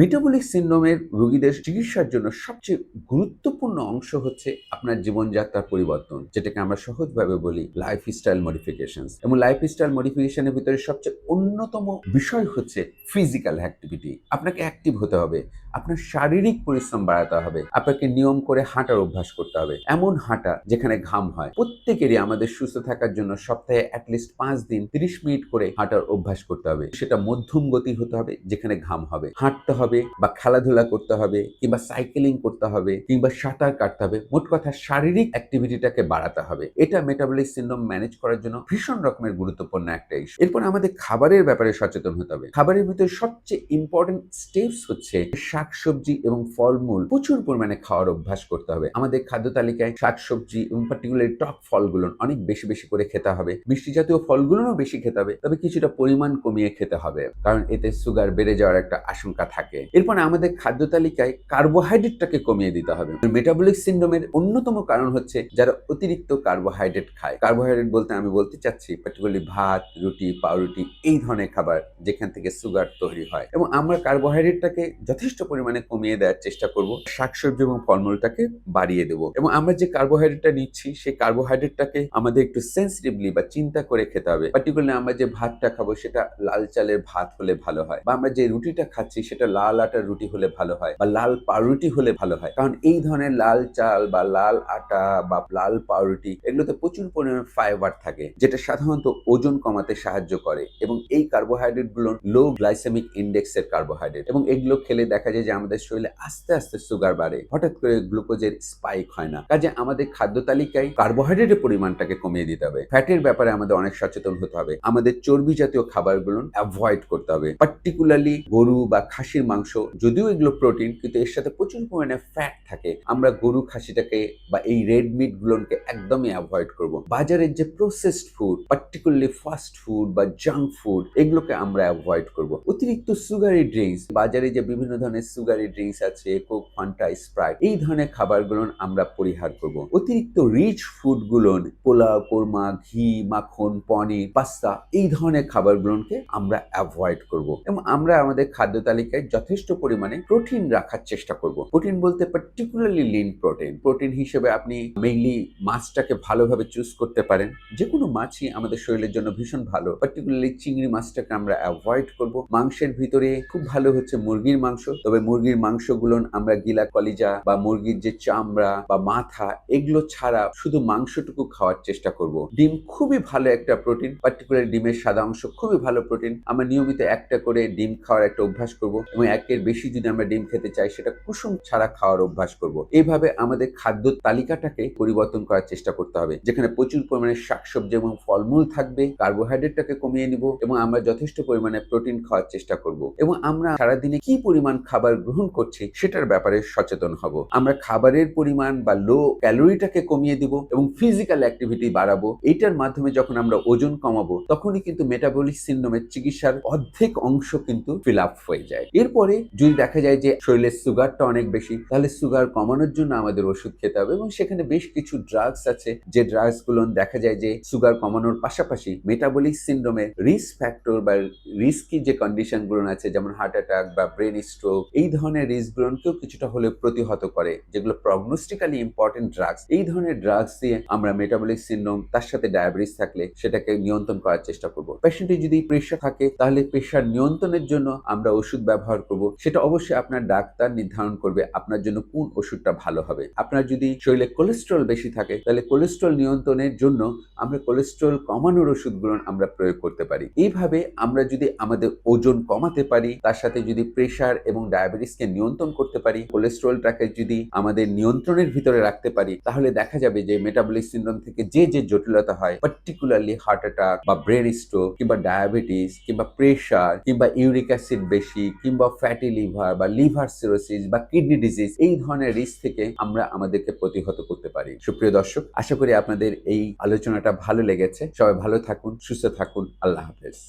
Metabolic সিন্ড্রোমের রোগীদের চিকিৎসার জন্য সবচেয়ে গুরুত্বপূর্ণ অংশ হচ্ছে আপনার জীবনযাত্রার পরিবর্তন, যেটাকে আমরা সহজভাবে বলি লাইফস্টাইল মডিফিকেশন এবং লাইফস্টাইল মডিফিকেশনের ভিতরে সবচেয়ে অন্যতম বিষয় হচ্ছে ফিজিক্যাল অ্যাক্টিভিটি আপনাকে অ্যাক্টিভ হতে হবে, আপনার শারীরিক পরিশ্রম বাড়াতে হবে, আপনাকে নিয়ম করে হাঁটার অভ্যাস করতে হবে। এমন হাঁটা যেখানে ঘাম হয়, প্রত্যেকেরই আমাদের সুস্থ থাকার জন্য সপ্তাহে অ্যাটলিস্ট পাঁচ দিন তিরিশ মিনিট করে হাঁটার অভ্যাস করতে হবে। সেটা মধ্যম গতি হতে হবে, যেখানে ঘাম হবে। হাঁটতে হবে বা খেলাধুলা করতে হবে কিংবা সাইকেলিং করতে হবে কিংবা সাঁতার কাটতে হবে, মোট কথা শারীরিক অ্যাক্টিভিটিটাকে বাড়াতে হবে। এটা মেটাবলিক সিন্ড্রোম ম্যানেজ করার জন্য ভীষণ রকমের গুরুত্বপূর্ণ একটা ইস্যু এরপর আমাদের খাবারের ব্যাপারে সচেতন হতে হবে। খাবারের ভিতরে সবচেয়ে ইম্পর্টেন্ট স্টেপস হচ্ছে শাকসবজি এবং ফলমূল প্রচুর পরিমাণে খাওয়ার অভ্যাস করতে হবে। আমাদের খাদ্য তালিকায় শাকসবজি এবং পার্টিকুলার টক ফলগুলো অনেক বেশি বেশি করে খেতে হবে। মিষ্টি জাতীয় ফলগুলোও বেশি খেতে হবে। তবে কিছুটা পরিমাণ কমিয়ে খেতে হবে। কারণ এতে সুগার বেড়ে যাওয়ার একটা আশঙ্কা থাকে। এরপর আমাদের খাদ্য তালিকায় কার্বোহাইড্রেটটাকে কমিয়ে দিতে হবে। মেটাবলিক সিন্ড্রোমের অন্যতম কারণ হচ্ছে যারা অতিরিক্ত কার্বোহাইড্রেট খায়। কার্বোহাইড্রেট বলতে আমি বলতে চাচ্ছি পার্টিকুলারলি ভাত, রুটি, পাউরুটি, এই ধরনের খাবার যেখান থেকে সুগার তৈরি হয়। এবং আমরা কার্বোহাইড্রেটটাকে যথেষ্ট পরিমাণে কমিয়ে দেওয়ার চেষ্টা করব। শাকসবজি এবং ফলমূলটাকে বাড়িয়ে দেবো। এবং আমরা যে কার্বোহাইড্রেটটা নিচ্ছি, সেই কার্বোহাইড্রেটটাকে আমাদের একটু সেন্সিটিভলি বা চিন্তা করে খেতে হবে। পার্টিকুলারলি আমরা যে ভাতটা খাব, সেটা লাল চালের ভাত হলে ভালো হয়। বা আমরা যে রুটিটা খাচ্ছি, সেটা লাল আটার রুটি হলে ভালো হয় বা লাল পাউরুটি হলে ভালো হয়। কারণ এই ধরনের লাল চাল বা লাল আটা বা লাল পাউরুটি এগুলোতে প্রচুর পরিমাণে ফাইবার থাকে, যেটা সাধারণত ওজন কমাতে সাহায্য করে এবং এই কার্বোহাইড্রেটগুলো লো গ্লাইসেমিক ইন্ডেক্সের কার্বোহাইড্রেট এবং এগুলো খেলে দেখা যায় যে আমাদের শরীরে আস্তে আস্তে সুগার বাড়ে, হঠাৎ করে গ্লুকোজের স্পাইক হয় না। কাজে আমাদের খাদ্য তালিকায় কার্বোহাইড্রেটের পরিমাণটাকে কমিয়ে দিতে হবে। ফ্যাটের ব্যাপারে আমাদের অনেক সচেতন হতে হবে। আমাদের চর্বি জাতীয় খাবারগুলো অ্যাভয়েড করতে হবে। পার্টিকুলারলি গরু বা খাসির মাংস, যদিও এগুলো প্রোটিন কিন্তু এর সাথে প্রচুর পরিমাণে ফ্যাট থাকে। আমরা গরু খাসিটাকে বা এই রেড মিট গুলোকে একদমই অ্যাভয়েড করব। বাজারের যে processed food particularly fast food বা জাঙ্ক ফুড এগুলোকে আমরা অ্যাভয়েড করব। অতিরিক্ত সুগারি ড্রিঙ্কস বাজারে যে বিভিন্ন ধরনের সুগারি ড্রিঙ্কস আছে কোক ফান্টা স্প্রাইট এই ধরনের খাবারগুলো আমরা পরিহার করব। অতিরিক্ত রিচ ফুডগুলো পোলাও, কোরমা, ঘি, মাখন, পনির, পাস্তা, এই ধরনের খাবারগুলোকে আমরা অ্যাভয়েড করব। এবং আমরা আমাদের খাদ্য তালিকায় যথেষ্ট পরিমাণে প্রোটিন রাখার চেষ্টা করব। প্রোটিন বলতে পার্টিকুলারলি লিন প্রোটিন প্রোটিন হিসেবে আপনি মেইনলি মাছটাকে ভালোভাবে চুজ করতে পারেন। যে কোনো মাছই আমাদের শরীরের জন্য ভীষণ ভালো। পার্টিকুলারলি চিংড়ি মাছটাকে আমরা অ্যাভয়েড করব। মাংসের ভিতরে খুব ভালো হচ্ছে মুরগির মাংস। তবে মুরগির মাংসগুলো আমরা গিলা কলিজা বা মুরগির যে চামড়া বা মাথা, এগুলো ছাড়া শুধু মাংসটুকু খাওয়ার চেষ্টা করব। ডিম খুবই ভালো একটা প্রোটিন পার্টিকুলার ডিমের সাদা অংশ খুবই ভালো প্রোটিন আমরা নিয়মিত একটা করে ডিম খাওয়ার একটা অভ্যাস করব এবং একের বেশি যদি আমরা ডিম খেতে চাই, সেটা কুসুম ছাড়া খাওয়ার অভ্যাস করব। এইভাবে আমাদের খাদ্য তালিকাটাকে পরিবর্তন করার চেষ্টা করতে হবে, যেখানে প্রচুর পরিমাণে শাকসবজি এবং ফলমূল থাকবে, কার্বোহাইড্রেটটাকে কমিয়ে নিব এবং আমরা যথেষ্ট পরিমাণে প্রোটিন খাওয়ার চেষ্টা করব। এবং আমরা সারাদিনে কি পরিমাণ খাবার গ্রহণ করছি, সেটার ব্যাপারে সচেতন হব। আমরা খাবারের পরিমাণ বা লো ক্যালোরিটাকে কমিয়ে দিব এবং ফিজিক্যাল অ্যাক্টিভিটি বাড়াবো। এইটার মাধ্যমে যখন আমরা ওজন কমাবো, তখনই কিন্তু মেটাবলিক সিন্ড্রোমের চিকিৎসার অর্ধেক অংশ কিন্তু ফিল আপ হয়ে যায়। এরপরে যদি দেখা যায় যে শরীরের সুগারটা অনেক বেশি, তাহলে সুগার কমানোর জন্য আমাদের ওষুধ খেতে হবে এবং সেখানে বেশ কিছু ড্রাগস আছে। যে ড্রাগসগুলো দেখা যায় যে সুগার কমানোর পাশাপাশি মেটাবলিক সিন্ড্রোমের রিস্ক ফ্যাক্টর বা রিস্কি যে কন্ডিশনগুলো আছে, যেমন হার্ট অ্যাটাক বা ব্রেন স্ট্রোক এই ধরনের রিস্ক গুলোকেও কিছুটা হলে প্রতিহত করে, যেগুলো প্রগনোস্টিক্যালি ইম্পর্টেন্ট ড্রাগস এই ধরনের ড্রাগস দিয়ে আমরা মেটাবলিক সিন্ড্রোম তার সাথে ডায়াবেটিস থাকলে সেটাকে নিয়ন্ত্রণ করার চেষ্টা করব। পেশেন্টের যদি প্রেশার থাকে, তাহলে প্রেশার নিয়ন্ত্রণের জন্য আমরা ওষুধ ব্যবহার করব, সেটা অবশ্যই আপনার ডাক্তার নির্ধারণ করবে আপনার জন্য কোন ওষুধটা ভালো হবে। আপনার যদি শরীরে কোলেস্ট্রল বেশি থাকে, তাহলে কোলেস্ট্রল নিয়ন্ত্রণের জন্য আমরা কোলেস্ট্রল কমানোর ওষুধগুলো আমরা প্রয়োগ করতে পারি। এইভাবে আমরা যদি আমাদের ওজন কমাতে পারি, তার সাথে যদি প্রেশার এবং ডায়াবেটিসকে নিয়ন্ত্রণ করতে পারি কোলেস্ট্রলটাকে যদি আমাদের নিয়ন্ত্রণের ভিতরে রাখতে পারি, তাহলে দেখা যাবে যে মেটাবলিক সিন্ড্রোম থেকে যে যে জটিলতা হয় পার্টিকুলারলি হার্ট অ্যাটাক বা ব্রেন স্ট্রোক কিংবা ডায়াবেটিস কিংবা প্রেশার কিংবা ইউরিক অ্যাসিড বেশি কিংবা ফ্যাটি লিভার বা লিভার সিরোসিস বা কিডনি ডিজিজ এই ধরনের রিস্ক থেকে আমরা আমাদেরকে প্রতিহত করতে পারি। সুপ্রিয় দর্শক, আশা করি আপনাদের এই আলোচনাটা ভালো লেগেছে। সবাই ভালো থাকুন, সুস্থ থাকুন। আল্লাহ হাফেজ।